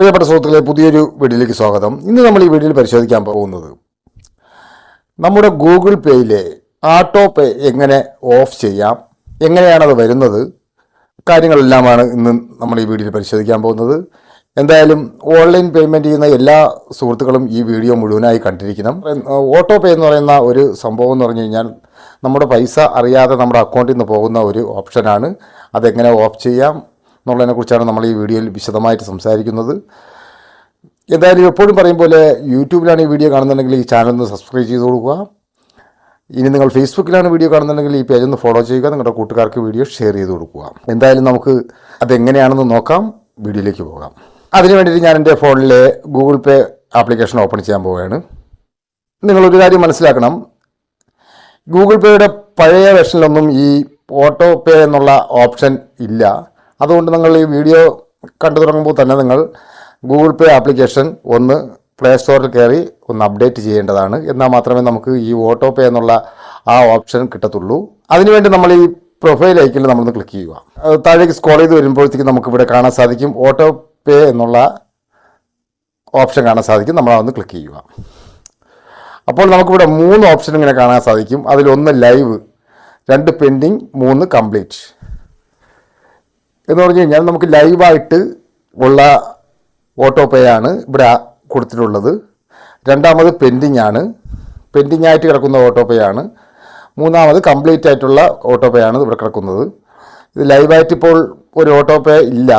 പ്രിയപ്പെട്ട സുഹൃത്തുക്കളെ പുതിയൊരു വീഡിയോയിലേക്ക് സ്വാഗതം. ഇന്ന് നമ്മൾ ഈ വീഡിയോയിൽ പരിശോധിക്കാൻ പോകുന്നത് നമ്മുടെ ഗൂഗിൾ പേയിലെ ആട്ടോ പേ എങ്ങനെ ഓഫ് ചെയ്യാം എങ്ങനെയാണത് വരുന്നത് കാര്യങ്ങളെല്ലാമാണ് ഇന്ന് നമ്മൾ ഈ വീഡിയോയിൽ പരിശോധിക്കാൻ പോകുന്നത്. എന്തായാലും ഓൺലൈൻ പേയ്മെന്റ് ചെയ്യുന്ന എല്ലാ സുഹൃത്തുക്കളും ഈ വീഡിയോ മുഴുവനായി കണ്ടിരിക്കണം. ഓട്ടോ പേ എന്ന് പറയുന്ന ഒരു സംഭവം എന്ന് പറഞ്ഞു കഴിഞ്ഞാൽ നമ്മുടെ പൈസ അറിയാതെ നമ്മുടെ അക്കൗണ്ടിൽ നിന്ന് പോകുന്ന ഒരു ഓപ്ഷനാണ്. അതെങ്ങനെ ഓഫ് ചെയ്യാം എന്നുള്ളതിനെക്കുറിച്ചാണ് നമ്മൾ ഈ വീഡിയോയിൽ വിശദമായിട്ട് സംസാരിക്കുന്നത്. എന്തായാലും എപ്പോഴും പറയും പോലെ യൂട്യൂബിലാണ് ഈ വീഡിയോ കാണുന്നുണ്ടെങ്കിൽ ഈ ചാനൽ ഒന്ന് സബ്സ്ക്രൈബ് ചെയ്ത് കൊടുക്കുക. ഇനി നിങ്ങൾ ഫേസ്ബുക്കിലാണ് വീഡിയോ കാണുന്നുണ്ടെങ്കിൽ ഈ പേജ് ഒന്ന് ഫോളോ ചെയ്യുക. നിങ്ങളുടെ കൂട്ടുകാർക്ക് വീഡിയോ ഷെയർ ചെയ്ത് കൊടുക്കുക. എന്തായാലും നമുക്ക് അതെങ്ങനെയാണെന്ന് നോക്കാം. വീഡിയോയിലേക്ക് പോകാം. അതിനു വേണ്ടിയിട്ട് ഞാൻ എന്റെ ഫോണിലെ ഗൂഗിൾ പേ ആപ്ലിക്കേഷൻ ഓപ്പൺ ചെയ്യാൻ പോവുകയാണ്. നിങ്ങളൊരു കാര്യം മനസ്സിലാക്കണം. ഗൂഗിൾ പേയുടെ പഴയ വെർഷനിലൊന്നും ഈ ഓട്ടോ പേ എന്നുള്ള ഓപ്ഷൻ ഇല്ല. അതുകൊണ്ട് നിങ്ങൾ ഈ വീഡിയോ കണ്ടു തുടങ്ങുമ്പോൾ തന്നെ നിങ്ങൾ ഗൂഗിൾ പേ ആപ്ലിക്കേഷൻ ഒന്ന് പ്ലേ സ്റ്റോറിൽ കയറി ഒന്ന് അപ്ഡേറ്റ് ചെയ്യേണ്ടതാണ്. എന്നാൽ മാത്രമേ നമുക്ക് ഈ ഓട്ടോ പേ എന്നുള്ള ആ ഓപ്ഷൻ കിട്ടത്തുള്ളൂ. അതിനുവേണ്ടി നമ്മൾ ഈ പ്രൊഫൈൽ ഐക്കിൽ നമ്മളൊന്ന് ക്ലിക്ക് ചെയ്യുക. താഴേക്ക് സ്ക്രോൾ ചെയ്ത് വരുമ്പോഴത്തേക്കും നമുക്ക് ഇവിടെ കാണാൻ സാധിക്കും. ഓട്ടോ പേ എന്നുള്ള ഓപ്ഷൻ കാണാൻ സാധിക്കും. നമ്മൾ അതൊന്ന് ക്ലിക്ക് ചെയ്യുക. അപ്പോൾ നമുക്കിവിടെ മൂന്ന് ഓപ്ഷൻ ഇങ്ങനെ കാണാൻ സാധിക്കും. അതിലൊന്ന് ലൈവ് രണ്ട് പെൻഡിങ് മൂന്ന് കംപ്ലീറ്റ്. എന്ന് പറഞ്ഞു കഴിഞ്ഞാൽ നമുക്ക് ലൈവായിട്ട് ഉള്ള ഓട്ടോ പേ ആണ് ഇവിടെ കൊടുത്തിട്ടുള്ളത്. രണ്ടാമത് പെൻഡിങ് ആണ് പെൻഡിങ് ആയിട്ട് കിടക്കുന്ന ഓട്ടോ പേ ആണ് മൂന്നാമത് കംപ്ലീറ്റ് ആയിട്ടുള്ള ഓട്ടോ പേ ആണ് ഇവിടെ കിടക്കുന്നത്. ഇത് ലൈവായിട്ട് ഇപ്പോൾ ഒരു ഓട്ടോ പേ ഇല്ല.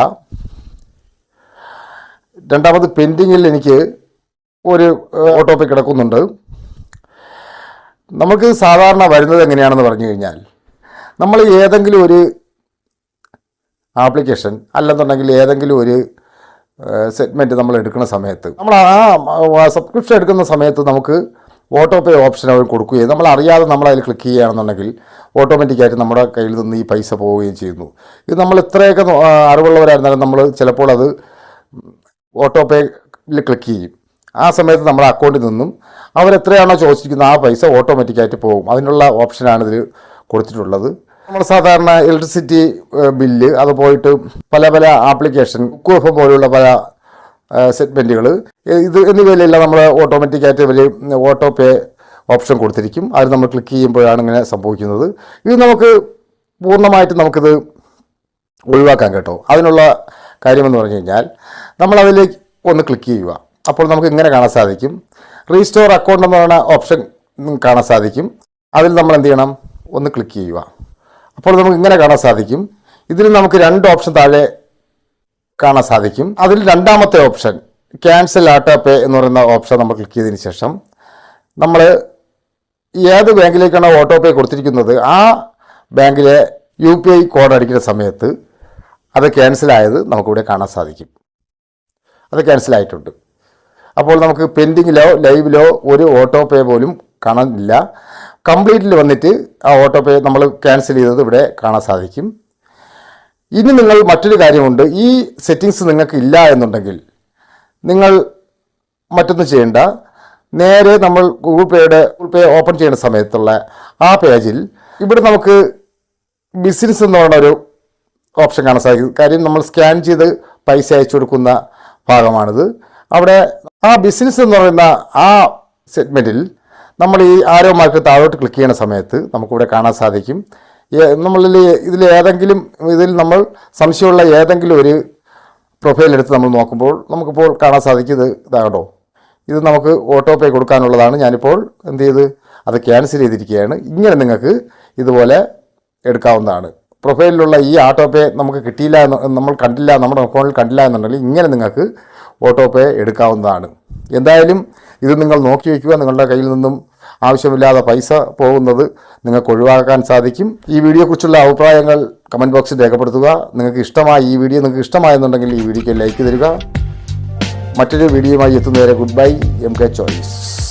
രണ്ടാമത് പെൻഡിങ്ങിൽ എനിക്ക് ഒരു ഓട്ടോ പേ കിടക്കുന്നുണ്ട്. നമുക്ക് സാധാരണ വരുന്നത് എങ്ങനെയാണെന്ന് പറഞ്ഞു കഴിഞ്ഞാൽ നമ്മൾ ഏതെങ്കിലും ഒരു ആപ്ലിക്കേഷൻ അല്ലെന്നുണ്ടെങ്കിൽ ഏതെങ്കിലും ഒരു സെഗ്മെന്റ് നമ്മൾ എടുക്കുന്ന സമയത്ത്. നമ്മൾ ആ സബ്സ്ക്രിപ്ഷൻ എടുക്കുന്ന സമയത്ത് നമുക്ക് ഓട്ടോ പേ ഓപ്ഷൻ അവർ കൊടുക്കുകയും നമ്മൾ അറിയാതെ നമ്മൾ അതിൽ ക്ലിക്ക് ചെയ്യുകയാണെന്നുണ്ടെങ്കിൽ ഓട്ടോമാറ്റിക്കായിട്ട് നമ്മുടെ കയ്യിൽ നിന്ന് ഈ പൈസ പോവുകയും ചെയ്യുന്നു. ഇത് നമ്മൾ ഇത്രയൊക്കെ അറിവുള്ളവരായിരുന്നാലും നമ്മൾ ചിലപ്പോൾ അത് ഓട്ടോ പേയിൽ ക്ലിക്ക് ചെയ്യും. ആ സമയത്ത് നമ്മുടെ അക്കൗണ്ടിൽ നിന്നും അവരെത്രയാണോ ചോദിച്ചിരിക്കുന്നത് ആ പൈസ ഓട്ടോമാറ്റിക്കായിട്ട് പോകും. അതിനുള്ള ഓപ്ഷനാണ് ഇതിൽ കൊടുത്തിട്ടുള്ളത്. നമ്മൾ സാധാരണ ഇലക്ട്രിസിറ്റി ബില്ല് അത് പോയിട്ട് പല പല ആപ്ലിക്കേഷൻ കുക്കുവെഫ് പോലുള്ള പല സെഗ്മെന്റുകൾ ഇത് എന്നിവയിലെല്ലാം നമ്മൾ ഓട്ടോമാറ്റിക്കായിട്ട് ഇവർ ഓട്ടോ പേ ഓപ്ഷൻ കൊടുത്തിരിക്കും. അത് നമ്മൾ ക്ലിക്ക് ചെയ്യുമ്പോഴാണ് ഇങ്ങനെ സംഭവിക്കുന്നത്. ഇത് നമുക്ക് പൂർണമായിട്ട് നമുക്കിത് ഒഴിവാക്കാൻ കേട്ടോ. അതിനുള്ള കാര്യമെന്ന് പറഞ്ഞു കഴിഞ്ഞാൽ നമ്മളതിലേക്ക് ഒന്ന് ക്ലിക്ക് ചെയ്യുക. അപ്പോൾ നമുക്ക് ഇങ്ങനെ കാണാൻ സാധിക്കും. റീസ്റ്റോർ അക്കൗണ്ട് എന്ന് പറയുന്ന ഓപ്ഷൻ കാണാൻ സാധിക്കും. അതിൽ നമ്മൾ എന്ത് ചെയ്യണം? ഒന്ന് ക്ലിക്ക് ചെയ്യുക. അപ്പോൾ നമുക്ക് ഇങ്ങനെ കാണാൻ സാധിക്കും. ഇതിൽ നമുക്ക് രണ്ട് ഓപ്ഷൻ താഴെ കാണാൻ സാധിക്കും. അതിൽ രണ്ടാമത്തെ ഓപ്ഷൻ ക്യാൻസൽ ആട്ടോ പേ എന്ന് പറയുന്ന ഓപ്ഷൻ നമ്മൾ ക്ലിക്ക് ചെയ്തതിന് ശേഷം നമ്മൾ ഏത് ബാങ്കിലേക്കാണ് ഓട്ടോ പേ കൊടുത്തിരിക്കുന്നത് ആ ബാങ്കിലെ യു പി ഐ കോഡ് അടിക്കുന്ന സമയത്ത് അത് ക്യാൻസലായത് നമുക്കിവിടെ കാണാൻ സാധിക്കും. അത് ക്യാൻസലായിട്ടുണ്ട് അപ്പോൾ നമുക്ക് പെൻഡിങ്ങിലോ ലൈവിലോ ഒരു ഓട്ടോ പേ പോലും കാണാനില്ല കംപ്ലീറ്റിൽ വന്നിട്ട് ആ ഓട്ടോ പേ നമ്മൾ ക്യാൻസൽ ചെയ്തത് ഇവിടെ കാണാൻ സാധിക്കും. ഇനി നിങ്ങൾ മറ്റൊരു കാര്യമുണ്ട്. ഈ സെറ്റിങ്സ് നിങ്ങൾക്ക് ഇല്ല എന്നുണ്ടെങ്കിൽ നിങ്ങൾ മറ്റൊന്നും ചെയ്യേണ്ട. നേരെ നമ്മൾ ഗൂഗിൾ പേയുടെ ഗൂഗിൾ പേ ഓപ്പൺ ചെയ്യുന്ന സമയത്തുള്ള ആ പേജിൽ ഇവിടെ നമുക്ക് ബിസിനസ് എന്ന് പറയുന്ന ഒരു ഓപ്ഷൻ കാണാൻ സാധിക്കും. കാര്യം നമ്മൾ സ്കാൻ ചെയ്ത് പൈസ അയച്ചു കൊടുക്കുന്ന ഭാഗമാണിത്. അവിടെ ആ ബിസിനസ് എന്ന് പറയുന്ന ആ സെഗ്മെന്റിൽ നമ്മൾ ഈ ആരോ മാർക്ക് താഴോട്ട് ക്ലിക്ക് ചെയ്യുന്ന സമയത്ത് നമുക്കിവിടെ കാണാൻ സാധിക്കും. നമ്മളിൽ ഇതിൽ ഏതെങ്കിലും ഇതിൽ നമ്മൾ സംശയമുള്ള ഏതെങ്കിലും ഒരു പ്രൊഫൈൽ എടുത്ത് നമ്മൾ നോക്കുമ്പോൾ നമുക്കിപ്പോൾ കാണാൻ സാധിക്കും ഇത് ഇതാകട്ടോ ഇത് നമുക്ക് ഓട്ടോ പേ കൊടുക്കാനുള്ളതാണ്. ഞാനിപ്പോൾ എന്ത് ചെയ്ത്? അത് ക്യാൻസൽ ചെയ്തിരിക്കുകയാണ്. ഇങ്ങനെ നിങ്ങൾക്ക് ഇതുപോലെ എടുക്കാവുന്നതാണ്. പ്രൊഫൈലിലുള്ള ഈ ഓട്ടോ പേ നമുക്ക് കിട്ടിയില്ല നമ്മൾ കണ്ടില്ല നമ്മുടെ അക്കൗണ്ടിൽ കണ്ടില്ല എന്നുണ്ടെങ്കിൽ ഇങ്ങനെ നിങ്ങൾക്ക് ഓട്ടോ പേ എടുക്കാവുന്നതാണ്. എന്തായാലും ഇത് നിങ്ങൾ നോക്കി വയ്ക്കുക നിങ്ങളുടെ കയ്യിൽ നിന്നും ആവശ്യമില്ലാതെ പൈസ പോകുന്നത് നിങ്ങൾക്ക് ഒഴിവാക്കാൻ സാധിക്കും. ഈ വീഡിയോയെക്കുറിച്ചുള്ള അഭിപ്രായങ്ങൾ കമന്റ് ബോക്സിൽ രേഖപ്പെടുത്തുക. നിങ്ങൾക്ക് ഇഷ്ടമായി ഈ വീഡിയോ നിങ്ങൾക്ക് ഇഷ്ടമായെന്നുണ്ടെങ്കിൽ ഈ വീഡിയോയ്ക്ക് ലൈക്ക് തരിക. മറ്റൊരു വീഡിയോയുമായി എത്തുന്നവരെ good bye M K choice.